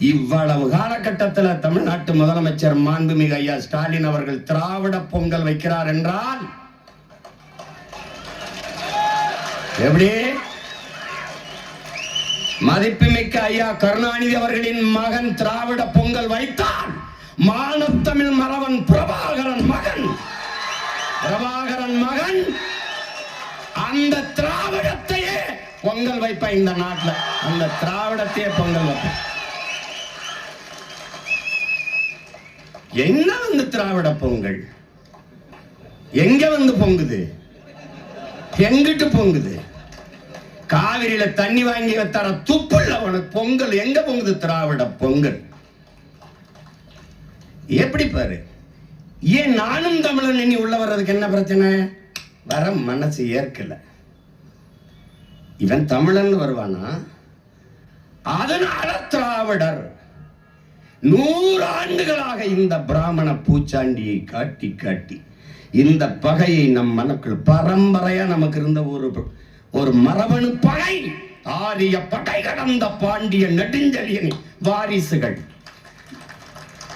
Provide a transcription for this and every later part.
இவ்வளவு காலகட்டத்தில் தமிழ்நாட்டு முதலமைச்சர் மாண்புமிகு ஐயா ஸ்டாலின் அவர்கள் திராவிட பொங்கல் வைக்கிறார் என்றால் எப்படி? மதிப்புமிக்க ஐயா கருணாநிதி அவர்களின் மகன் திராவிட பொங்கல் வைத்தார் மானத்தமிழ் மறவன் பிரபாகரன் மகன் பிரபாகரன் மகன் அந்த திராவிடத்தையே பொங்கல் வைப்பேன் இந்த நாட்டுல. அந்த திராவிடத்தையே பொங்கல் வைப்பேன். என்ன வந்து திராவிட பொங்கல்? எங்க வந்து பொங்குது? எங்கிட்டு பொங்குது? காவிரியில தண்ணி வாங்கி வைத்தார துப்புள்ள உனக்கு பொங்கல். எங்க பொங்குது திராவிட பொங்கல்? எப்படி பாரு? ஏன் நானும் தமிழன் இனி உள்ள வர்றதுக்கு என்ன பிரச்சனை? வர மனசு ஏற்கல. இவன் தமிழன் வருவானா? அதனால திராவிடர். நூறு ஆண்டுகளாக இந்த பிராமண பூச்சாண்டியை காட்டி காட்டி இந்த பகையை நம் மனக்குள் பரம்பரையா நமக்கு இருந்த ஒரு ஒரு மரபணு பகை ஆரிய பகை கடந்த பாண்டிய நெடுஞ்செழியன் வாரிசுகள்.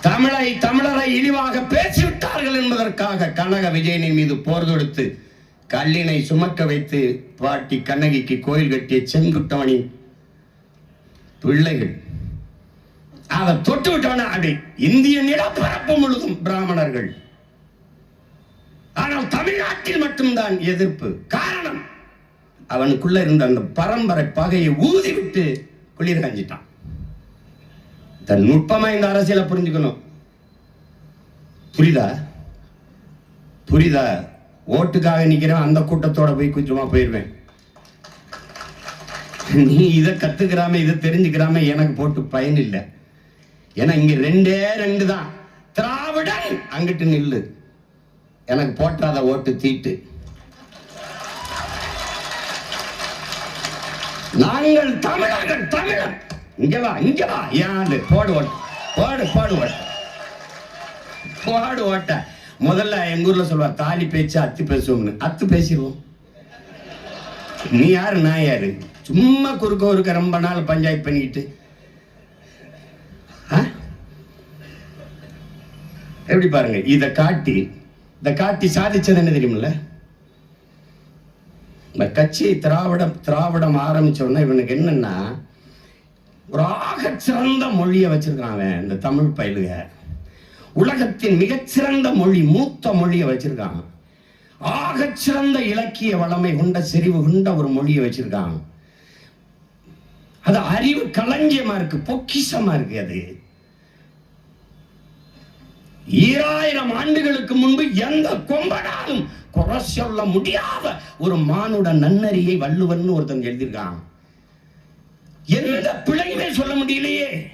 தமிழை தமிழரை இழிவாக பேசிவிட்டார்கள் என்பதற்காக கனக விஜயனின் மீது போர் தொடுத்து கல்லினை சுமக்க வைத்து பாட்டி கண்ணகிக்கு கோயில் கட்டிய செங்குட்டவனின் பிள்ளைகள் அதை தொட்டு விட்டவன அப்படி? இந்திய நிலப்பரப்பு முழுதும் பிராமணர்கள். ஆனால் தமிழ்நாட்டில் மட்டும்தான் எதிர்ப்பு. காரணம் அவனுக்குள்ள இருந்த அந்த பரம்பரை பகையை ஊதி விட்டு குளிர் காஞ்சிட்டான். தன் நுட்பமா இந்த அரசியலை புரிஞ்சுக்கணும். புரியுதா? புரியுதா? ஓட்டுக்காக நிக்கிறேன் அந்த கூட்டத்தோட போய் கொஞ்சமா போயிடுவேன் நீ இதை கத்துக்கிறாம இதை தெரிஞ்சுக்கிறாம எனக்கு போட்டு பயன் இல்லை. ஏன்னா இங்க ரெண்டே ரெண்டு தான் திராவிடன் அங்கிட்டு நில்லு. எனக்கு போட்டாத ஓட்டு தீட்டு. நாங்கள் தமிழர்கள் தமிழர். இங்க வா இங்க வா. ஏன் போடு ஓட்டு. போடு போடு ஓட்ட. போடு ஓட்ட. முதல்ல எங்க ஊர்ல சொல்லுவா தாலி பேச்சு அத்து பேசுவோம்னு. அத்து பேசிடுவோம். நீ யாரு? நான் யாரு? சும்மா குறுக்க ஒருக்க ரொம்ப நாள் பஞ்சாயத்து பண்ணிக்கிட்டு எப்படி பாருங்க இதை காட்டி இதை காட்டி சாதிச்சது என்ன தெரியுமில்ல? இந்த கட்சி திராவிடம் திராவிடம் ஆரம்பிச்ச உடனே இவனுக்கு என்னன்னா ஒரு ஆகச்சிறந்த மொழியை வச்சிருக்கான் அவன் இந்த தமிழ் பயிலுக. உலகத்தின் மிகச்சிறந்த மொழி மூத்த மொழியை வச்சிருக்கான். ஆகச்சிறந்த இலக்கிய வளமை கொண்ட செறிவு கொண்ட ஒரு மொழியை வச்சிருக்கான். அது அறிவு களஞ்சியமா இருக்கு பொக்கிஷமா இருக்கு அது. ஈராயிரம் ஆண்டுகளுக்கு முன்பு எந்த கொம்பனாலும் குறை சொல்ல முடியாத ஒரு மானுட நன்னறியை வள்ளுவன் ஒருத்தன் எழுதியிருக்கான் எந்த பிழையுமே சொல்ல முடியலையே.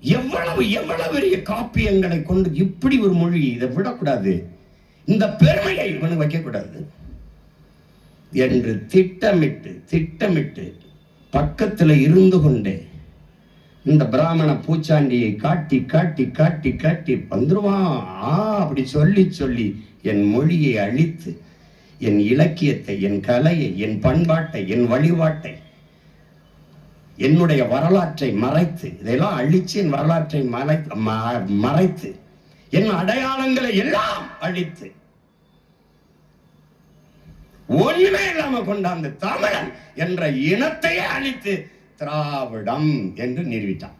எவ்வளவு எவ்வளவு பெரிய காப்பியங்களை கொண்டு இப்படி ஒரு மொழி இதை விடக்கூடாது. இந்த பெருமையை இவனுக்கு வைக்கக்கூடாது. என்று திட்டமிட்டு திட்டமிட்டு பக்கத்தில் இருந்து கொண்டே இந்த பிராமண பூச்சாண்டியை காட்டி காட்டி காட்டி காட்டி வந்துருவான் ஆ அப்படி சொல்லி சொல்லி என் மொழியை அழித்து என் இலக்கியத்தை என் கலையை என் பண்பாட்டை என் வழிபாட்டை என்னுடைய வரலாற்றை மறைத்து இதெல்லாம் அழிச்சு என் வரலாற்றை மறை ம- மறைத்து என் அடையாளங்களை எல்லாம் அழித்து ஒண்ணுமே இல்லாம கொண்டாந்த தமிழன் என்ற இனத்தையே அழித்து திராவிடம் என்று நிறுவிட்டான்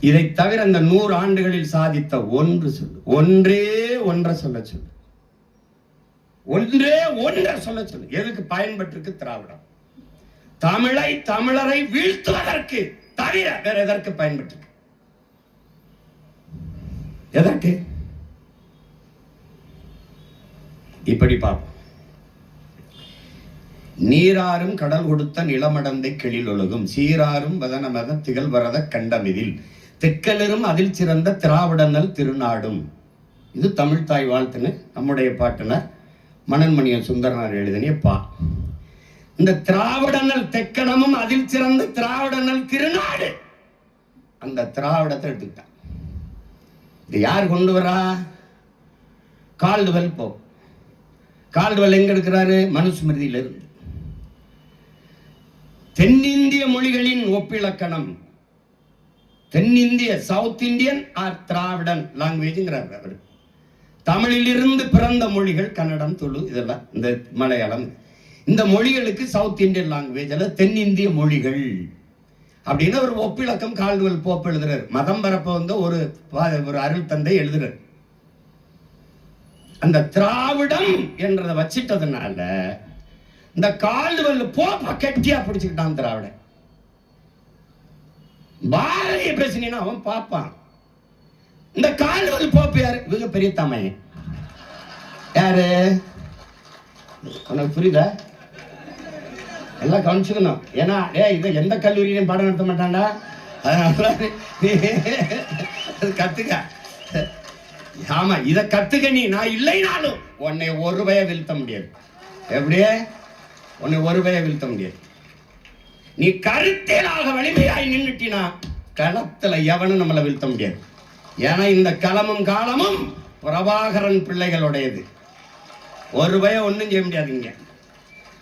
இதை தவிர அந்த நூறு ஆண்டுகளில் சாதித்த ஒன்று சொல்லு ஒன்றே ஒன்றை சொல்ல சொல்லு ஒன்றே ஒன்றை சொல்ல சொல்லு எதுக்கு பயன்பட்டிருக்கு திராவிடம்? தமிழை தமிழரை வீழ்த்துவதற்கு தவிர வேற எதற்கு பயன்பட்டு எதற்கு? இப்படி பார்ப்போம். நீராறும் கடல் கொடுத்த நிலமடந்தை கெளில் ஒழுகும். சீராறும் வதனமத திகழ்வரத கண்டமிதில். தெக்கலரும் அதில் சிறந்த திராவிடனல் திருநாடும். இது தமிழ் தாய் வாழ்த்துன்னு நம்முடைய பாட்டனர் மணன்மணியன் சுந்தரனார் எழுதினிய பா. இந்த திராவிடனல் தெக்கணமும் அதில் சிறந்த திராவிடனல் திருநாடு. அந்த திராவிடத்தை எடுத்துக்கிட்டான் இது யார் கொண்டு வரா? கால்டுவெல் போ. கால்டுவெல் எங்க எடுக்கிறாரு? மனுஸ்மிருதியில இருந்து தென்னிந்திய மொழிகளின் ஒப்பிலக்கணம். தென்னிந்திய சவுத் இந்தியன் ஆர் திராவிடன் லாங்குவேஜ்ங்கிறார் அவர். தமிழிலிருந்து பிறந்த மொழிகள் கன்னடம் துளு இதெல்லாம் இந்த மலையாளம். இந்த மொழிகளுக்கு சவுத் இந்தியன் லாங்குவேஜ் அல்ல தென்னிந்திய மொழிகள். அப்படின்னு ஒரு ஒப்பிலக்கம் கால்டுவல் போப் எழுதுறார். மதம் பரப்ப வந்த ஒரு பா- ஒரு அருள் தந்தை எழுதுறார். அந்த திராவிடம் என்றதை வச்சிட்டதுனால இந்த கால்வெல் போப்ப கெட்டியா பிடிச்சுக்கிட்டான் திராவிட பாரதிய பேசினீங்கன்னா அவன் பார்ப்பான் இந்த கால்வெல் போப்பு யாரு? இவங்க பெரிய தமையன் யாரு? உனக்கு புரியுதா? எல்லாம் கவனிச்சுக்கணும். ஏன்னா ஏ இதை எந்த கல்லூரியிலையும் பாடம் நடத்த மாட்டான்டா. அதனால கத்துக்க. ஆமா இத கத்துக்க நீ நான் இல்லைனாலும் உன்னை ஒரு பய வீழ்த்த முடியாது. எப்படியே? உன்னை ஒரு வீழ்த்த முடியாது. நீ கருத்தியலாக வலிமையாய் நின்றுட்டினா களத்துல எவனும் நம்மளை வீழ்த்த முடியாது. ஏன்னா இந்த களமும் காலமும் பிரபாகரன் பிள்ளைகளுடையது. ஒரு பயம் ஒன்றும் செய்ய முடியாது இங்க.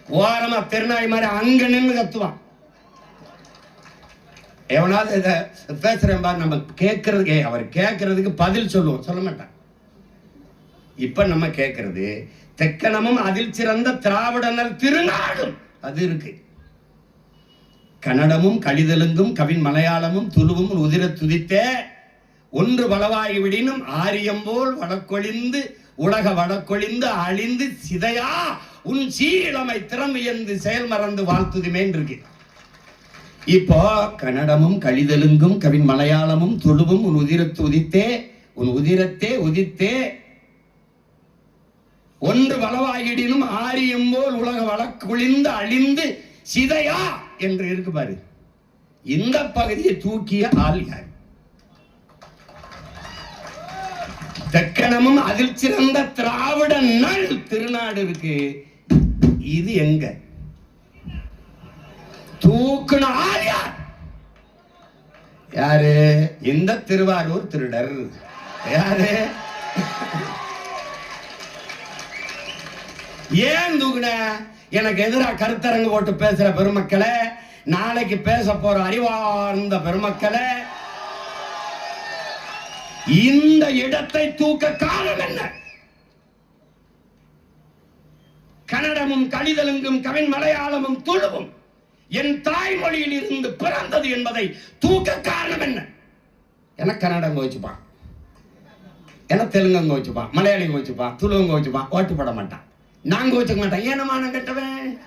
ஓரமா திருநாய் மாதிரி அங்க நின்று கத்துவான். எவனாவது இதை பேசுறேன் பாரு நம்ம கேட்கறதுக்கு அவர் கேட்கறதுக்கு பதில் சொல்லுவோம். சொல்ல மாட்டான். இப்ப நம்ம கேட்கறது தெக்கணமும் அதில் சிறந்த திராவிடனர் திருநாடும். அது இருக்கு. கன்னடமும் கழிதலுங்கும் கவின் மலையாளமும் துளுவும் உதிர துதித்தே ஒன்று வளவாகி விடினும் ஆரியம் போல் வடக்கொழிந்து உலக வடக்கொழிந்து அழிந்து சிதையா உன் சீழமை திறமையந்து செயல் மறந்து வாழ்த்துதுமேன் இருக்கு இப்போ கன்னடமும் கழிதலுங்கும் கவின் மலையாளமும் துளுவும் உன் உதிரத்து உதித்தே உன் உதிரத்தே உதித்தே ஒன்று வளவாயிடினும் ஆரியம் போல் உலக வழக்குழிந்து அழிந்து சிதையா என்று இருக்கு பாரு. இந்த பகுதியை தூக்கிய ஆள் யார்? தெக்கணமும் அதில் சிறந்த திராவிட நாள் திருநாடு இருக்கு. இது எங்க? தூக்குன ஆள் யார்? யாரு? இந்த திருவாரூர் திருடர். யாரு? ஏன் தூக்குன? எனக்கு எதிராக கருத்தரங்கு போட்டு பேசுற பெருமக்களே நாளைக்கு பேச போற அறிவார்ந்த பெருமக்களே இந்த இடத்தை தூக்க காரணம் என்ன? கன்னடமும் கழிதலுங்கும் கவின் மலையாளமும் துழுவும் என் தாய்மொழியில் இருந்து பிறந்தது என்பதை தூக்க காரணம் என்ன? என கன்னடம் கோச்சுப்பான். என தெலுங்கங்க கோச்சுப்பான். மலையாளி கோச்சுப்பான். துளுவங்க கோச்சுப்பான். ஓட்டு போட மாட்டான். நாங்க வச்சுக்க மாட்டேன். ஏனமான கெட்டவன்?